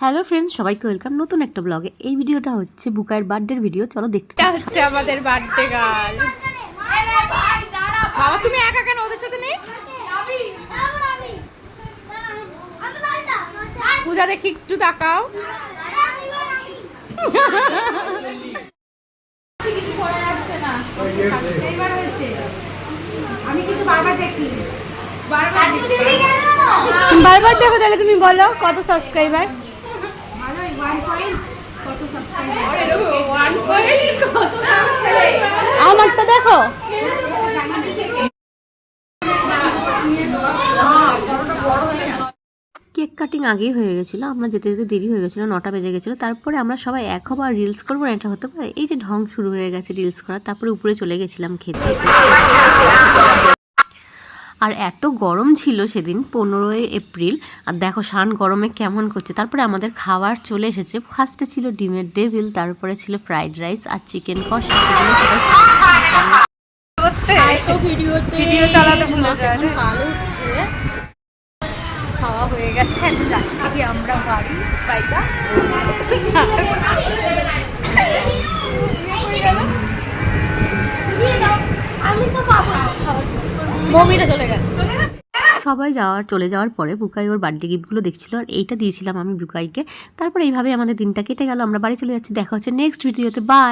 Hello friends সবাইকে welcome নতুন একটা ব্লগে। এই ভিডিওটা হচ্ছে বুকায়ের বার্থডের ভিডিও চলো দেখতে এটা হচ্ছে আমাদের বার্থডে গাল বাবা তুমি একা কেন ওদের সাথে নেই? পূজা দেখি একটু তাকাও। আমি কিন্তু বারবার দেখি। বারবার বারবার দেখো তাহলে তুমি বলো কত সাবস্ক্রাইবার। আমারটা দেখো। কেক কাটিং আগেই হয়ে গেছিল, আমরা যেতে যেতে দেরি হয়ে গেছিল, নটা বেজে গেছিল, তারপরে আমরা সবাই এক হব আর রিলস করব এটা হতে পারে। এই যে ঢং শুরু হয়ে গেছে রিলস করা তারপরে উপরে চলে গেছিলাম খেতে। আর এত গরম ছিল সেদিন পনেরোই এপ্রিল। আর দেখো শান গরমে কেমন করছে। তারপরে আমাদের খাবার চলে এসেছে। ফার্স্টে ছিল ডিমের ডেভিল তারপরে ছিল ফ্রাইড রাইস আর চিকেন কষা। এগুলো সবাই তো ভিডিওতে। ভিডিও চালাতে ভুলে যায় এখন কালো উঠছে। খাওয়া হয়ে গেছে যাচ্ছি কি আমরা বাড়ি? বাইরা সবাই যাওয়ার, চলে যাওয়ার পরে বুকাই ওর বার্থডে গিফটগুলো দেখছিল আর এইটা দিয়েছিলাম আমি বুকাইকে। তারপরে এইভাবে আমাদের দিনটা কেটে গেল, আমরা বাড়ি চলে যাচ্ছি। দেখা হচ্ছে নেক্সট ভিডিওতে বাই